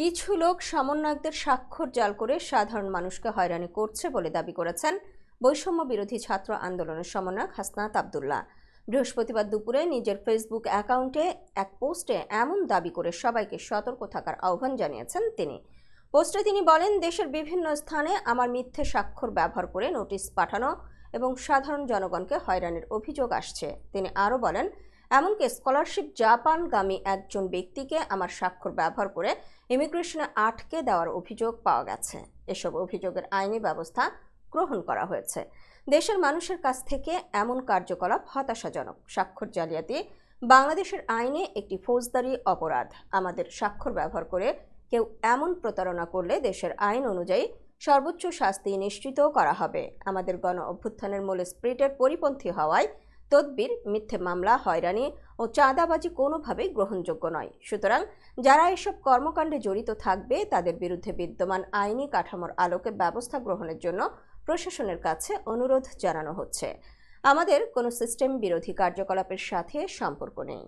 কিছু লোক সমন্বয়কদের স্বাক্ষর জাল করে সাধারণ মানুষকে হয়রানি করছে বলে দাবি করেছেন বৈষম্য বিরোধী ছাত্র আন্দোলনের সমন্বয়ক হাসনাত আবদুল্লাহ। বৃহস্পতিবার দুপুরে নিজের ফেসবুক অ্যাকাউন্টে এক পোস্টে এমন দাবি করে সবাইকে সতর্ক থাকার আহ্বান জানিয়েছেন তিনি। পোস্টে তিনি বলেন, দেশের বিভিন্ন স্থানে আমার মিথ্যে স্বাক্ষর ব্যবহার করে নোটিশ পাঠানো এবং সাধারণ জনগণকে হয়রানির অভিযোগ আসছে। তিনি আরও বলেন এমনকি স্কলারশিপ জাপানগামী একজন ব্যক্তিকে আমার স্বাক্ষর ব্যবহার করে ইমিগ্রেশনে আটকে দেওয়ার অভিযোগ পাওয়া গেছে। এসব অভিযোগের আইনি ব্যবস্থা গ্রহণ করা হয়েছে। দেশের মানুষের কাছ থেকে এমন কার্যকলাপ হতাশাজনক। স্বাক্ষর জালিয়াতি বাংলাদেশের আইনে একটি ফৌজদারি অপরাধ। আমাদের স্বাক্ষর ব্যবহার করে কেউ এমন প্রতারণা করলে দেশের আইন অনুযায়ী সর্বোচ্চ শাস্তি নিশ্চিত করা হবে। আমাদের গণ অভ্যুত্থানের মূল স্প্রিটের পরিপন্থী হওয়ায় তদবির মিথ্যে মামলা, হয়রানি ও চাঁদাবাজি কোনোভাবেই গ্রহণযোগ্য নয়। সুতরাং যারা এসব কর্মকাণ্ডে জড়িত থাকবে, তাদের বিরুদ্ধে বিদ্যমান আইনি কাঠামোর আলোকে ব্যবস্থা গ্রহণের জন্য প্রশাসনের কাছে অনুরোধ জানানো হচ্ছে। আমাদের কোনো সিস্টেম বিরোধী কার্যকলাপের সাথে সম্পর্ক নেই।